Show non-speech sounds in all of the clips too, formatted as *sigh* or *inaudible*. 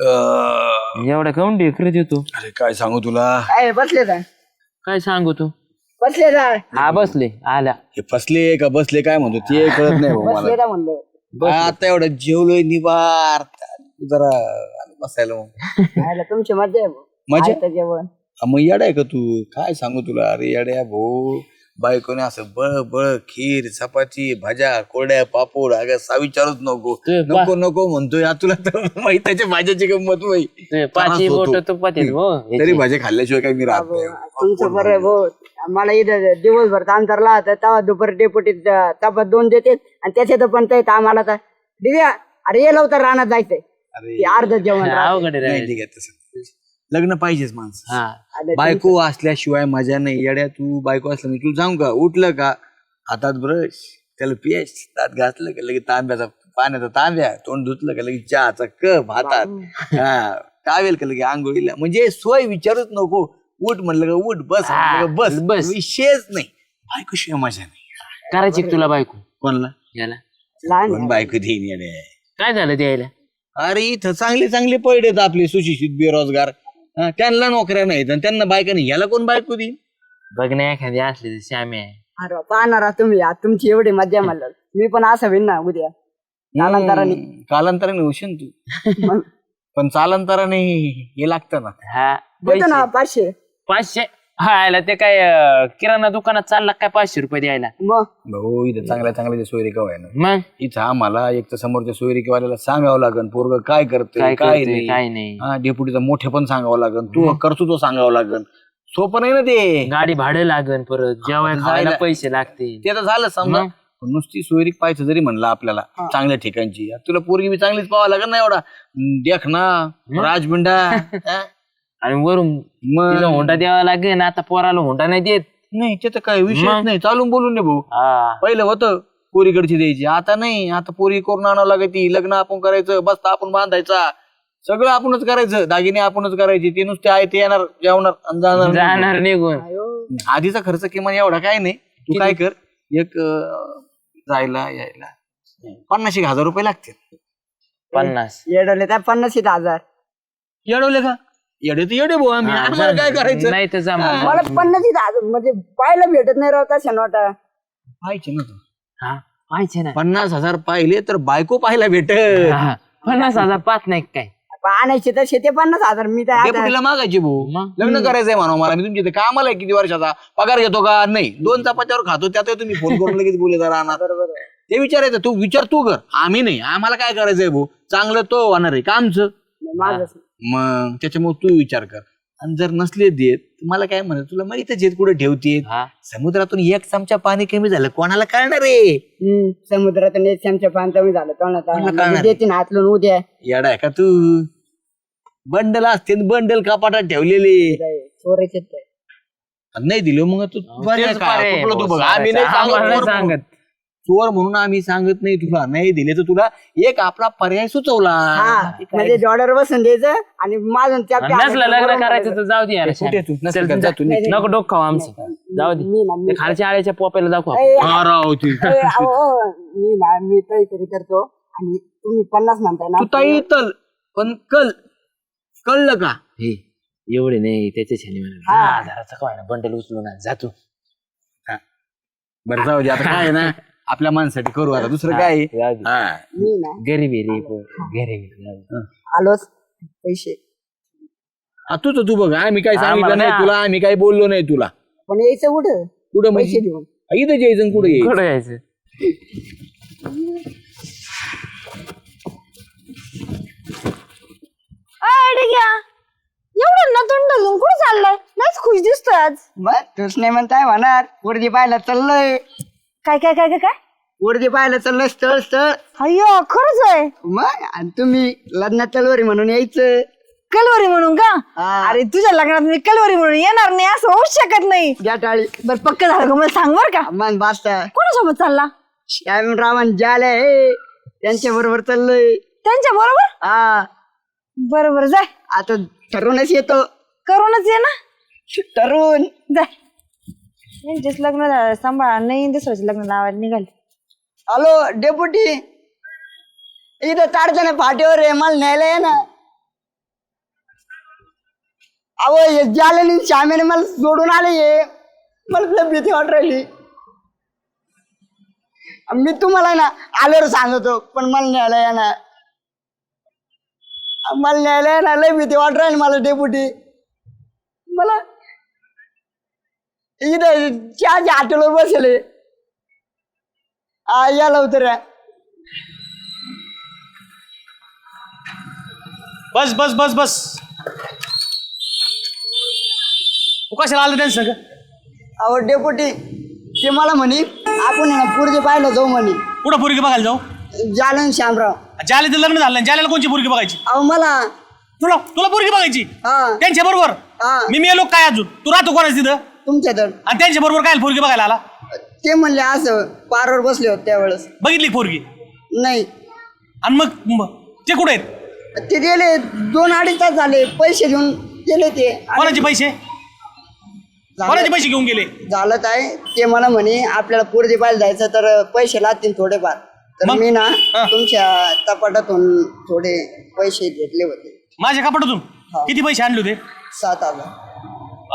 अं, एवढ्या काऊन ढेकरत येतो अरे काय सांगू तुला? काय बसले का? काय सांगू तू? बसले का हा बसले. आल्या. हे फसले का बसले काय म्हणतो? ते कळत नाही भाऊ बसले मला. का म्हणलं. काय आता एवढं जेवलोय निवार जरा बसायला मग. खायला तुमची मजा आहे भाऊ. मजा? आयतं जेवण. हा, मग येडा आहे का तू? काय सांगू तुला? अरे येड्या भाऊ. बायकोने असं बळ बळ खीर चपाती भाज्या कोरड्या पापड अगं सा विचारूच नको. ते नको नको म्हणतोय. या तुला तर माहीत त्याच्या भाज्याची गंमत माहीत ते पाचही त्रास होतो. बोट तुपात येत हो तरी भाज्या खाल्ल्याशिवाय काही मी राहत नाही. तुमचं बरं आहे भाऊ. मला इथं दिवसभर काम करला तर तेव्हा दुपारी डेपुटी तपास दोन देते आणि त्याच्यात पण ते आम्हाला तर. दिव्या अरे ये लवकर रानात जायचंय. अरे. ते अर्ध जेवण राहतं. अवघड आहे नाही रे. ठीक आहे तसं. लग्न पाहिजेच माणसं. हा. बायको असल्याशिवाय मजा नाही. येड्या तू बायको असल्या तू सांग का? उठलं का? हातात ब्रश त्याला पेस्ट दात घातलं का? लगेच तांब्याचा पाण्याचा तांब्या तोंड धुतलं का? लगेच चहाचा कप हातात. हा. टावेल का? लगे आंघोळीला म्हणजे सोय विचारूच नको. उठ म्हणलं का उठ बस म्हणलं का बस. बस. विषयच नाही. बायको शिवाय मजा नाही. करायची का तुला बायको? कोणला? याला. लहान कोण बायको देईन येड्या काय झालं द्यायला अरे इथं चांगले चांगले पैड आहेत आपले सुशिक्षित बेरोजगार. हा, त्यांना नोकऱ्या नाहीत आणि त्यांना बायका नाही. याला कोण बायको देईन बघ ना एखादी असली तर श्यामी आहे. अरे पाहणार आहात तुम्ही आज तुमची एवढी मजा म्हणलं मी पण असं होईन ना उद्या. कालांतराने हम्म, कालांतराने. होशील तू. *laughs* मग? पण चालांतराने हे लागतं ना. हा देतो ना पाचशे. पाचशे. हा याला ते काय अं, किराणा दुकानात चालला काय पाचशे रुपये द्यायला? मग? भाऊ इथं चांगल्या चांगल्या सोयरिका आहे ना मग? इथं आम्हाला एक तर समोरच्या सोयरिकेवाल्याला सांगावं लागेल पोरग काय करते काय काय काय नाही. हा डेपुटीचा मोठे पण सांगावं लागेल तू करतो तो सांगावं लागेल सोपं नाही ना ते. गाडी भाडं लागन परत जेवायला जायला- पैसे लागतील ते तर झालं समजा. मग? पण नुसती सोयरीक पाहायचं जरी म्हणलं आपल्याला चांगल्या ठिकाणची तुला पोरगी बी चांगलीच पाहावं लागेल ना एवढा. हम्म, देख ना राजबिंडा. *laughs* हा? आणि वरून तिला मग? हुंडा द्यावा लागेल आता पोराला हुंडा नाही देत. नाही त्याचं काय विषय मग? नाही. चालून बोलून नाही भाऊ. हा. पहिलं होतं पोरीकडची द्यायची आता नाही. आता पोरी करून आणावं लागायची लग्न आपण करायचं बसता आपण बांधायचा. सगळं आपणच करायचं. दागिने आपणच करायचे. ते नुसते आहे ते येणार जेवणार आणि जाणार जाणार निघून. आधीचा खर्च किमान एवढा काय नाही. तू काय कर एक अं, जायला यायला. पन्नास एक हजार रुपये लागतील. पन्नास. येडवले त्या पन्नास हजार. येडवले का? येडे तर येडे भाऊ आम्ही. हा, आम्हाला काय करायचं? नाही तर जमा मला पन्नास हजार म्हणजे पाहायला भेटत नाही राहता शनवाटा पाहिजे ना तू. हा पाहिजे ना. पन्नास हजार पाहिले तर बायको पाहायला भेट हा, पन्नास हजार पाच नाही काय? आणायचे तर शेते पन्नास हजार मी तर आता डेपुटीला मागायची भाऊ. मग? लग्न करायचंय म्हणा मला. मी तुमच्या इथे कामाला आहे किती वर्षाचा? पगार घेतो का? नाही. दोन चपात्यावर खातो त्यात तुम्ही फोन करून लगेच बोले राहणार बरोबर आहे. ते विचारायचं तू विचार तू कर. आम्ही नाही. आम्हाला काय करायचंय भाऊ? चांगलं तो होणार आहे. का आमचं? नाही, माझंच. मग त्याच्यामुळे तू विचार कर. आणि जर नसले देत तर मला काय म्हणत तुला माहितच येत कुठे ठेवते? हा. समुद्रातून एक चमचा पाणी कमी झालं कोणाला कळणार आहे? हम्म, समुद्रात नेट चमच्या पान कमी झालं मला तोंडात कळणार. देतीन हातलून उद्या. येडा आहे का तू? बंडल असते न बंडल कपाटात ठेवलेले. चोरायचे ते. नाही दिलो मग तू. कुठलं बघ. आम्ही नाही सांगत. सांगत. चोर म्हणून आम्ही सांगत नाही तुला नाही दिले तर तुला एक आपला पर्याय सुचवला. हा म्हणजे जॉर्डर बसून द्यायचं आणि माझं त्या नसलं लग्न करायचं तर जाऊ दे यार. कुठे तू? नसेल का? चल, जा. तू, निघ. नको डोकं खाऊ आमचं. जाऊ दे. मी ना मी ते खालच्या आळ्याच्या पोप्याला दाखवा ए, हा राव ती. ए, अहो, अहो, मी ना मी काहीतरी करतो. आणि तुम्ही पन्नास म्हणताय ना तू ताई तल पण कल कळलं का? हे एवढे नाही त्याच्या छानी म्हणा. हजाराचा काय ना बंडल उचलून आण, जा तू. बरं जाऊ दे. आता काय आहे ना? आपल्या माणसाठी करू आता. दुसरं काय आहे? जाऊ दे. हा. मी ना गरीबी रे पोर, गरीबी जाऊ दे. आलोच. पैसे. हा, तुझं तू बघ आम्ही काय सांगितलं आम्हाला नाही नाही. तुला आम्ही काय बोललो नाही तुला. पण यायचं कुठं? कुठं पैसे म्हणजे देऊन इथं यायचं कुठं यायचं? कुठं जायचं अरे घ्या. एवढं ना तोंड घालून कुठं चाललंय? खुश दिसतोय आज. मग तूच नाही म्हणताय म्हणणार वर्दी पाहायला चाललंय. काय काय काय काय काय? वर्दी पाहायला चाललंय स्थळ स्थळ अय्यो खरंच आहे मग? आणि तुम्ही लग्नात तलवारी म्हणून यायचं. कलवरी म्हणून का? हा. अरे तुझ्या लग्नात मी कलवरी म्हणून येणार नाही असं होऊच शकत नाही. ज्या टाळी. बर पक्क झालं का? मला सांग बर का. मन बासता कोणासोबत चालला? श्याम रावण जाले. हे त्यांच्या बरोबर चाललोय. त्यांच्या बरोबर? हा. बरोबर जाय. आता ठरवूनच येतो. करूनच ये ना. ठरवून जाय. यांचेच लग्न झालं सांभाळा. नाही दुसऱ्याचे लग्न लावायला निघाले. हॅलो डेपुटी इथं ताडताना फाटीवर आहे मला न्यायला ये ना. अहो हे जालेनी श्यामेने मला सोडून आले हे. मला लय भीती वाट राहिली. मी तुम्हाला ना आल्यावर सांगतो पण मला न्यायला ना मला न्यायला येणार लय भीती वाट राहिली मला डेपुटी मला इथं चहाच्या हॉटेलवर बसले. हा या लवकर या. बस बस बस बस. तू कशाला आलं त्यांचं सगळं? अहो डेपुटी ते मला म्हणे आपण आहे ना पाहिलं जाऊ म्हणे. कुठं पोरगी बघायला जाऊ? जालन श्यामराव ज्याला ते लग्न झालं ज्याला कोणची पोरगी बघायची? अहो मला. तुला तुला पोरगी बघायची? हा. त्यांच्या बरोबर? हा. मी मेलो काय अजून? तू राहतो कोणाच तिथं? तुमच्या तर. आणि त्यांच्या बरोबर काय पोरगी बघायला आला? ते म्हणले असं पारवर बसले होते त्यावेळेस. बघितली पोरगी? नाही. आणि मग ते कुठे आहेत? ते गेले दोन अडीच तास झाले पैसे घेऊन गेले ते. कोणाचे पैसे? कोणाचे पैसे घेऊन गेले? झालं काय ते मला म्हणे आपल्याला पुरजे पाहिलं जायचं तर पैसे लागतील थोडेफार. तर मग? मी ना हा. तुमच्या तपाटातून थोडे पैसे घेतले होते. माझ्या कपाटातून? हा. किती पैसे आणले होते? सात हजार.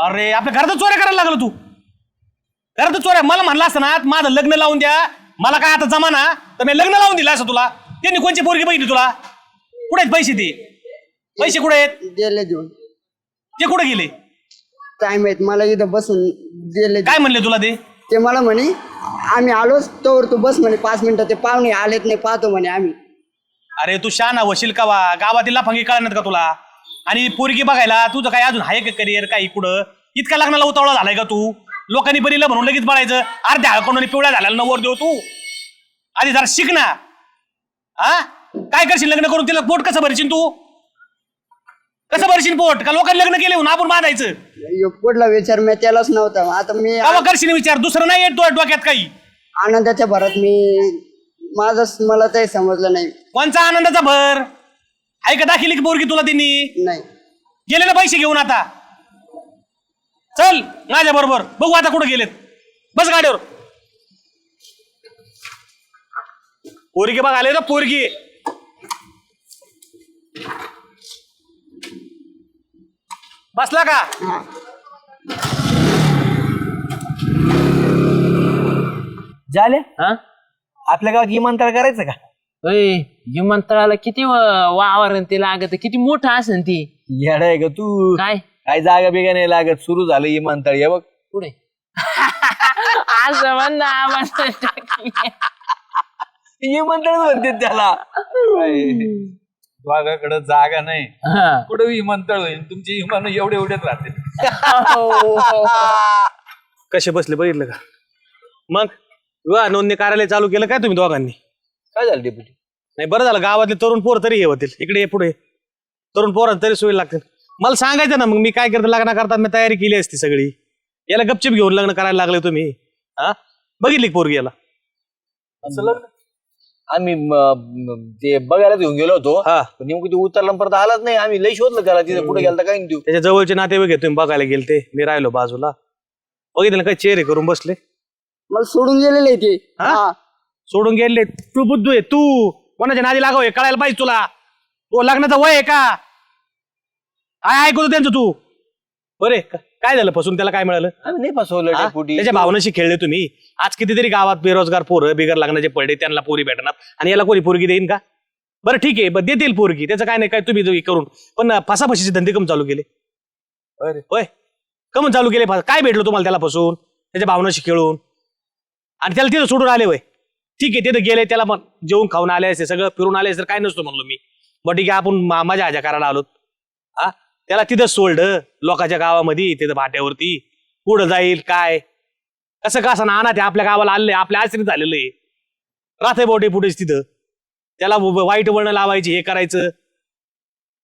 अरे आपल्या घरातच चोऱ्या करायला लागलो तू. घरातच चोऱ्या मला म्हणलं असतं ना माझं लग्न लावून द्या. मला काय आता जमाना? तर मी लग्न लावून दिलं असं तुला. त्यांनी कोणची पोरगी बघितली तुला? कुठे आहेत पैसे ते? पैसे कुठे आहेत? गेले देऊन. ते कुठे गेले? काय माहीत मला इथं बसून गेले काय म्हणले तुला ते? ते मला म्हणे आम्ही आलोच तोवर तू बस म्हणे पाच मिनिटं ते पाहुणे आलेत नाही पाहतो म्हणे आम्ही. अरे तू शाना वशील का वा गावातील लाफांगी कळणार का तुला? आणि पोरगी बघायला तुझं काय अजून आहे का करिअर काही कुठं? इतका लग्नाला उतावळा झालाय का तू? लोकांनी बरीला म्हणून लगेच बळायचं अर्ध्या हळकोणी पिवळ्या झाल्याला नवर देऊ तू. आधी जरा शिक ना. हा? काय करशील लग्न करून? तिला पोट कसं भरशील तू? कसं भरशील पोट? का लोकांनी लग्न केले म्हणून आपण बांधायचं? ह्यो पुढला विचार मी त्यालाच नव्हता. आता मी कावा करशील विचार? दुसरं नाही येत डोक्यात काही. आनंदाच्या भरात मी माझं मला काही समजलं नाही. कोणचा आनंदाचा भर? आहे का दाखिली की पोरगी तुला त्यांनी नाही. गेले ना पैसे घेऊन आता? चल माझ्या बरोबर. बघू आता कुठे गेलेत. बस गाडीवर. पोरगी बघ आले ना पोरगी. बसला का? झाले हा? आपल्या गावात विमानतळ करायचं का? होय विमानतळाला किती व- वावर आणि ते लागत. किती मोठं असेल ती. येडा आहे का तू. काय? काय जागा बिगा नाही लागत. सुरू झालं विमानतळ हे बघ. पुढे. असं म्हण ना आम्हाला. विमानतळ म्हणते त्याला. वाघाकडे जागा नाही. हा. कुठे विमानतळ होईल? तुमची विमान एवढे एवढेच राहते कसे बसले बघितलं का? मग विवाह नोंदणी कार्यालय चालू केलं काय तुम्ही दोघांनी? काय झालं डेप्युटी नाही बरं झालं. गावातले तरुण पोर तरी हे होतील. इकडे ये पुढे तरुण पोरं तरी सोयी लागतील. मला सांगायचं ना मग मी काय करतो लग्न करतात मी तयारी केली असती सगळी. याला गपचिप घेऊन लग्न करायला लागले तुम्ही. हा? बघितली का पोरगी याला? असं लग्न? आम्ही म, म, ते बघायला घेऊन गेलो होतो. हा. पण नेमकं ते उतरला परत आलाच नाही. आम्ही लई शोधलं त्याला तिथे कुठे गेला काय नाही देऊ त्याच्या जवळचे नातेवाईक आहे तुम्ही बघायला गेलते. मी राहिलो बाजूला. बघितलं ना काय चेहरे करून बसले. मला सोडून गेलेले ते. हा? हा. सोडून गेले तू बुद्धू आहे तू. कोणाच्या नादी लागाव हे कळायला पाहिजे तुला. तो लग्नाचा वय आहे का? काय ऐकतो त्यांचं तू. बरे काय झालं? फसून त्याला काय मिळालं? आम्ही नाही फसवलं हा? डेपुटी त्याच्या भावनाशी खेळले तुम्ही. आज कितीतरी गावात बेरोजगार पोरं बिगर लग्नाचे पडले त्यांना पोरी भेटणार. आणि याला कोणी पोरगी देईन का? बरं ठीक आहे. बरं देतील पोरगी. त्याचं काय नाही काय तुम्ही दोघी करून. पण फसाफशीचे धंदे कम चालू केले. अरे. होय? कमन चालू केले काय भेटलं तुम्हाला त्याला फसून? त्याच्या भावनाशी खेळून. आणि त्याला तिथं सोडून आले वय ठीक आहे तिथं गेले त्याला मग जेवून खाऊन आले असते सगळं फिरून आले असते काय नसतो म्हणलो मी. मग ठीक आहे आपण मा- माझ्या आजा करायला आलो हा? त्याला तिथं सोडलं लोकांच्या गावामध्ये तिथं भाट्यावरती. पुढं जाईल काय? कसं कसं ना ते आपल्या गावाला आले आपल्या आश्रित झालेलं. आहे राहते बोटे पुढेच तिथं. त्याला वाईट वळण लावायची हे करायचं.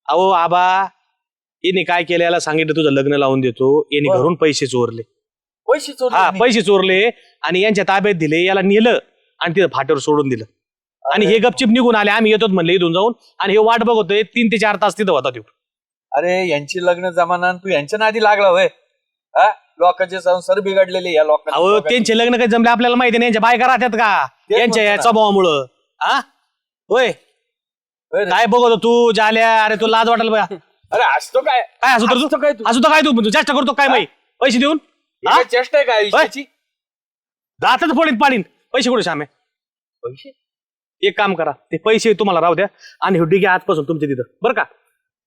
अहो आबा येणे काय केलं याला सांगितलं तुझं लग्न लावून देतो. येणे बरं. घरून पैसे चोरले. पैसे चोरले हा. पैसे चोरले आणि यांच्या ताब्यात दिले याला नेलं आणि तिथं फाट्यावर सोडून दिलं. आणि हे गपचिप निघून आले आम्ही येतोच म्हणले इथून जाऊन. आणि हे वाट बघतोय तीन ते चार तास तिथं होता तो. अरे यांची लग्न जमाना तू यांच्या नादी लागला होय. हा? लोकांचे संसार बिघडलेले या अहो दोघांचे. त्यांचे लग्न काही जमले आपल्याला माहिती नाही. यांच्या बायका राहतात का? यांच्या या म्हणतो ना. स्वभावामुळं. हा? होय. होय रे. काय बघतो तू जाल्या? अरे तू लाज वाटेल बघा अरे असतो काय? काय असं तर काय तू? असं तर काय तू तू? चेष्टा करतो काय माही पैसे देऊन? ही हा? काय चेष्टा आहे का आयुष्याची? जातच पडीन पाडीन पैसे कुठे श्यामे? पैसे? एक काम करा. ते पैसे तुम्हाला राहू द्या. आणि हे डिगे आजपासून तुमच्या तिथं. बरं का?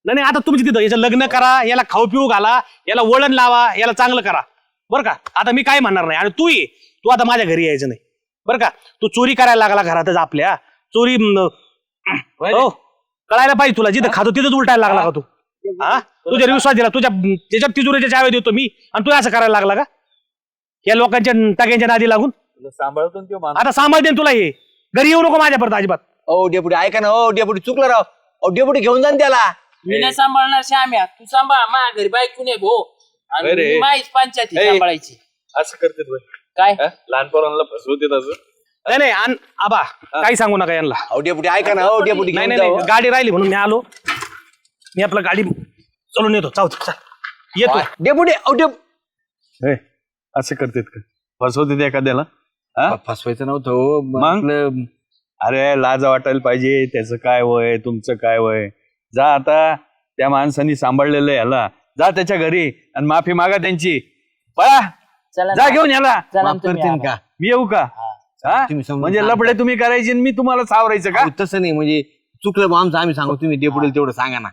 नाही नाही आता तुमच्या तिथं याचं लग्न करा याला खाऊ पिऊ घाला याला वळण लावा याला चांगलं करा. बरं का? आता मी काय म्हणणार नाही? आणि तू ये. तू आता माझ्या घरी यायचं नाही. बरं का? तू चोरी करायला लागला घरातच आपल्या. चोरी हो. कळायला पाहिजे तुला. जिथं खातो तिथंच उलटायला लागला का तू? हा? तुझ्या विश्वास दिला. तुझ्या त्याच्यात तिजोरीच्या चाव्या देतो मी आणि तू असं करायला लागला का? या लोकांच्या टाक्यांच्या नादी लागून? तुला सांभाळतो ना त्यो माणूस. आता सांभाळते ना तुला हे. घरी येऊ नको माझ्या परत अजिबात. ओ डेपुटी ऐका ना ओ डेपुटी चुकलं राव. ओ डेपुटी घेऊन जा ना त्याला. मी नाही सांभाळणार श्याम्या. तू सांभाळ. माझ्या घरी बायको नाही भो. अरे. मी माहीच पंचायती ए. सांभाळायची. असं करते तू काय? हा? लहान पोरांना फसवते तसं नाही नाही आण आबा काही सांगू नका यांना. डेपुटी ऐका ना ओ डेपुटी नाही नाही नाही गाडी राहिली म्हणून मी आलो. मी आपलं गाडी चलून येतो. चाव चल. येतो. डेपुटी ओ डेप असं करतेत का? फसवते एखाद्याला? हा? फसवायचं नव्हतं हो. मग? आपलं अरे लाज वाटायला पाहिजे. त्याचं काय वय? तुमचं काय वय? जा आता त्या माणसानी सांभाळलेलं आहे याला जा त्याच्या घरी आणि माफी मागा त्यांची. पळा. चला जा ना. घेऊन याला चला माफ ना तुम्ही करतील. का? मी येऊ का? हा? तुम्ही समजून म्हणजे सांगा. लपडे तुम्ही करायचे आणि मी तुम्हाला सावरायचं का? अहो, तसं नाही म्हणजे चुकलं बा आमचं आम्ही सांगू तुम्ही डेपुटीला तेवढं सांगा ना.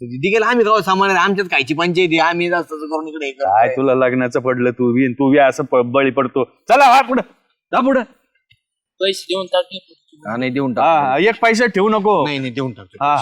दिगेल आम्ही गाव सामान आमच्यात खायची पंचायती आम्ही जास्त करून इकडे हे करतोय. काय तुला लग्नाचं पडलं तू बी तू बी असं प- बळी पडतो. चला हा पुढं. जा पुढं. पैसे देऊन टाक हा, नाही देऊन हा टाकतो. एक पैसा ठेवू नको. नाही नाही देऊन टाकतो. हा.